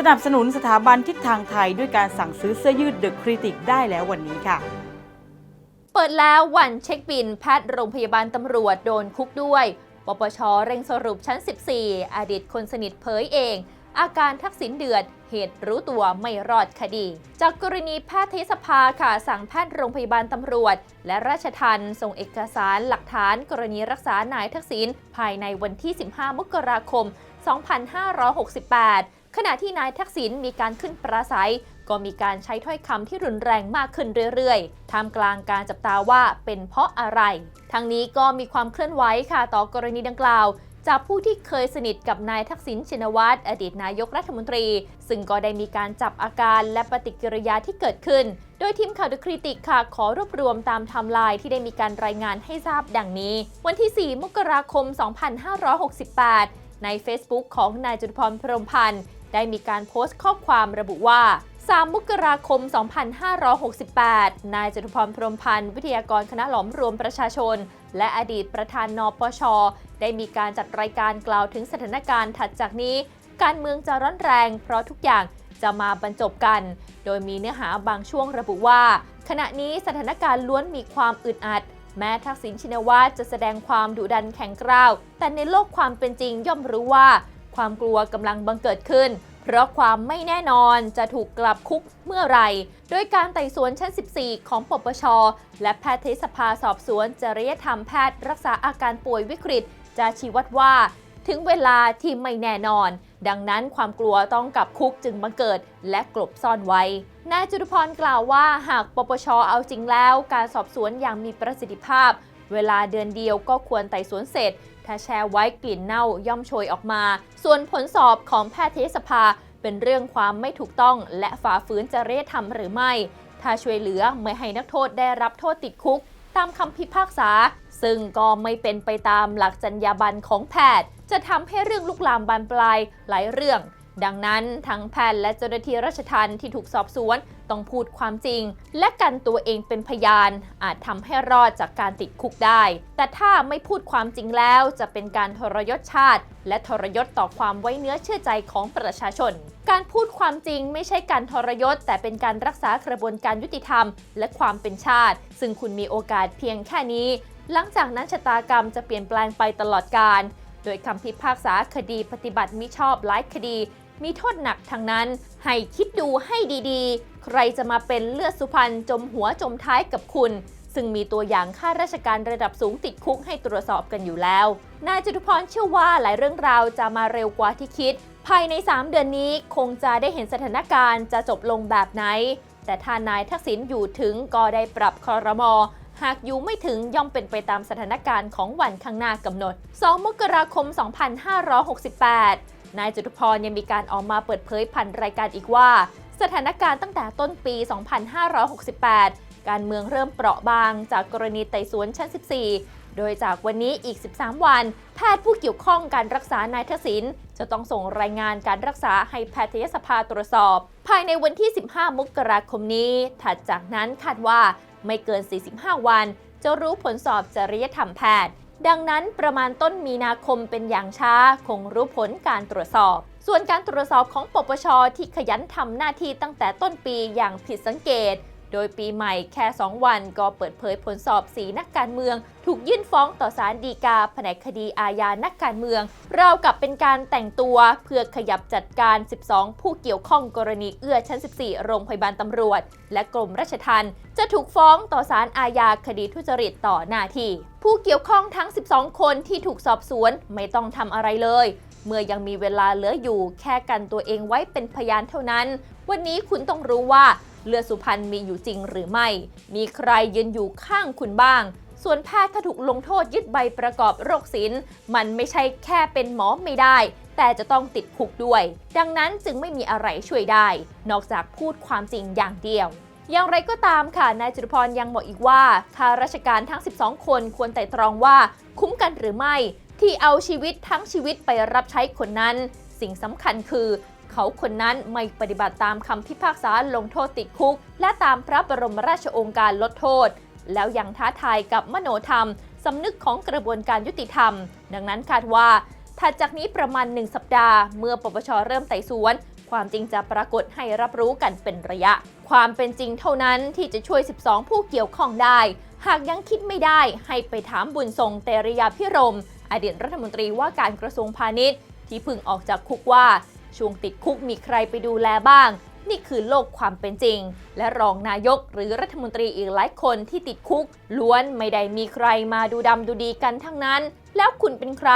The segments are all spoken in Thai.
สนับสนุนสถาบันทิศทางไทยด้วยการสั่งซื้อเสื้อยืดเดอะคริติกได้แล้ววันนี้ค่ะ เปิดแล้ววันเช็คบินแพทย์โรงพยาบาลตำรวจโดนคุกด้วย ปปชเร่งสรุปชั้น 14 อดีตคนสนิทเผยเอง อาการทักษิณเดือด เหตุรู้ตัวไม่รอดคดี จากกรณีแพทยสภาค่ะสั่งแพทย์โรงพยาบาลตำรวจ และราชทันส่งเอกสารหลักฐาน กรณีรักษานายทักษิณภายในวันที่ 15 มกราคม 2568 ขณะที่นายทักษิณมีการขึ้นปราศัย ก็มีการใช้ถ้อยคำที่รุนแรงมากขึ้นเรื่อยๆ ท่ามกลางการจับตาว่าเป็นเพราะอะไร ทั้งนี้ก็มีความเคลื่อนไหวค่ะต่อกรณีดังกล่าวจากผู้ที่เคยสนิทกับนายทักษิณชินวัตรอดีตนายกรัฐมนตรี ซึ่งก็ได้มีการจับอาการและปฏิกิริยาที่เกิดขึ้น โดยทีมข่าวด e คริติกค่ะ ขอรวบรวมตามไทม์ไลน์ที่ได้มีการรายงานให้ทราบดังนี้ วันที่ 4 มกราคม 2568 ใน Facebook ของนายจุลพรพรมพันธ์ ได้มีการโพสต์ข้อความระบุว่า 3 มกราคม 2568 นายจตุพรพรหมพันธ์ วิทยากรคณะหลอมรวมประชาชน และอดีตประธานนปช ได้มีการจัดรายการกล่าวถึงสถานการณ์ถัดจากนี้ การเมืองจะร้อนแรง เพราะทุกอย่างจะมาบรรจบกัน โดยมีเนื้อหาบางช่วงระบุว่า ขณะนี้สถานการณ์ล้วนมีความอึดอัด แม้ทักษิณชินวัตรจะแสดงความดุดันแข็งกร้าว แต่ในโลกความเป็นจริงย่อมรู้ว่า ความกลัวกำลังบังเกิดขึ้น เพราะความไม่แน่นอนจะถูกกลับคุกเมื่อไหร่ โดยการไต่สวนชั้น 14 ของปปช และแพทยสภาสอบสวนจริยธรรมแพทย์รักษาอาการป่วยวิกฤต จะชี้วัดว่า ถึงเวลาที่ไม่แน่นอน ดังนั้นความกลัวต้องกลับคุกจึงบังเกิด และกลบซ่อนไว้นายจุลพรกล่าวว่าหากปปชเอาจริงแล้ว การสอบสวนอย่างมีประสิทธิภาพ เวลาเดือนเดียวก็ควรไต่สวนเสร็จ ถ้าแช่ไว้กลิ่นเน่าย่อมโชยออกมา ส่วนผลสอบของแพทยสภาเป็นเรื่องความไม่ถูกต้องและฝ่าฝืนจริยธรรมหรือไม่ ถ้าช่วยเหลือไม่ให้นักโทษได้รับโทษติดคุก ตามคำพิพากษา ซึ่งก็ไม่เป็นไปตามหลักจรรยาบรรณของแพทย์ จะทำให้เรื่องลุกลามบานปลายหลายเรื่อง ดังนั้นทั้งแพทย์และเจ้าหน้าที่ราชทัณฑ์ที่ถูกสอบสวนต้องพูดความจริง และกันตัวเองเป็นพยาน อาจทำให้รอดจากการติดคุกได้ แต่ถ้าไม่พูดความจริงแล้วจะเป็นการทรยศชาติ และทรยศต่อความไว้เนื้อเชื่อใจของประชาชน การพูดความจริงไม่ใช่การทรยศ แต่เป็นการรักษากระบวนการยุติธรรม และความเป็นชาติ ซึ่งคุณมีโอกาสเพียงแค่นี้ หลังจากนั้นชะตากรรมจะเปลี่ยนแปลงไปตลอดกาลโดยคำพิพากษาคดีปฏิบัติมิชอบหลายคดี มีโทษหนักทั้งนั้น ให้คิดดูให้ดีๆ ใครจะมาเป็นเลือดสุพรรณจมหัวจมท้ายกับคุณ ซึ่งมีตัวอย่างข้าราชการระดับสูงติดคุกให้ตรวจสอบกันอยู่แล้ว นายจตุพรเชื่อว่าหลายเรื่องราวจะมาเร็วกว่าที่คิด ภายใน 3 เดือนนี้คงจะได้เห็นสถานการณ์จะจบลงแบบไหน แต่ถ้านายทักษิณอยู่ถึงก็ได้ปรับคอรมอหากอยู่ไม่ถึงย่อมเป็นไปตามสถานการณ์ของวันข้างหน้า กำหนด 2 มกราคม 2568 นายจตุพรยังมีการออกมาเปิดเผยผ่านรายการอีกว่า สถานการณ์ตั้งแต่ต้นปี 2568 การเมืองเริ่มเปราะบางจากกรณีไต่สวนชั้น 14 โดยจากวันนี้อีก 13 วัน แพทย์ผู้เกี่ยวข้องการรักษานายทักษิณจะต้องส่งรายงานการรักษาให้แพทยสภาตรวจสอบ ภายในวันที่ 15 มกราคมนี้ ถัดจากนั้นคาดว่าไม่เกิน 45 วัน จะรู้ผลสอบจริยธรรมแพทย์ ดังนั้นประมาณต้นมีนาคมเป็นอย่างช้า คงรู้ผลการตรวจสอบ ส่วนการตรวจสอบของปปชที่ขยันทำหน้าที่ตั้งแต่ต้นปีอย่างผิดสังเกต โดยปีใหม่แค่ 2 วันก็เปิดเผยผลสอบสีนักการเมือง ถูกยื่นฟ้องต่อศาลฎีกา แผนกคดีอาญานักการเมือง ราวกับเป็นการแต่งตัวเพื่อขยับจัดการ 12 ผู้เกี่ยวข้องกรณีเอื้อชั้น 14 โรงพยาบาลตำรวจ และกรมราชทัณฑ์จะถูกฟ้องต่อศาลอาญาคดีทุจริตต่อหน้าที่ ผู้เกี่ยวข้องทั้ง 12 คนที่ถูกสอบสวนไม่ต้องทำอะไรเลยเมื่อยังมีเวลาเหลืออยู่แค่กันตัวเองไว้เป็นพยานเท่านั้น วันนี้คุณต้องรู้ว่า เลือดสุพรรณมีอยู่จริงหรือไม่ มีใครยืนอยู่ข้างคุณบ้าง ส่วนแพทย์ถ้าถูกลงโทษยึดใบประกอบโรคศิลป์มันไม่ใช่แค่เป็นหมอไม่ได้ แต่จะต้องติดคุกด้วย ดังนั้นจึงไม่มีอะไรช่วยได้ นอกจากพูดความจริงอย่างเดียวอย่างไรก็ตามค่ะ นายจตุพรยังบอกอีกว่าข้าราชการทั้ง 12 คนควรไต่ตรองว่าคุ้มกันหรือไม่ ที่เอาชีวิตทั้งชีวิตไปรับใช้คนนั้น สิ่งสำคัญคือ เขาคนนั้นไม่ปฏิบัติตามคำพิพากษาลงโทษติดคุก และตามพระบรมราชโองการลดโทษ แล้วยังท้าทายกับมโนธรรมสำนึกของกระบวนการยุติธรรม ดังนั้นคาดว่าถัดจากนี้ประมาณ 1 สัปดาห์ เมื่อปปชเริ่มไต่สวน ความจริงจะปรากฏให้รับรู้กันเป็นระยะ ความเป็นจริงเท่านั้นที่จะช่วย 12 ผู้เกี่ยวข้องได้ หากยังคิดไม่ได้ให้ไปถามบุญทรงเตริยาพิรมอดีตรัฐมนตรีว่าการกระทรวงพาณิชย์ ที่พิ่งออกจากคุกว่า ช่วงติดคุกมีใครไปดูแลบ้าง นี่คือโลกความเป็นจริง และรองนายกหรือรัฐมนตรีอีกหลายคนที่ติดคุก ล้วนไม่ได้มีใครมาดูดำดูดีกันทั้งนั้น แล้วคุณเป็นใคร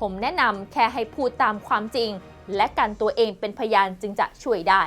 ผมแนะนำแค่ให้พูดตามความจริง และกันตัวเองเป็นพยานจึงจะช่วยได้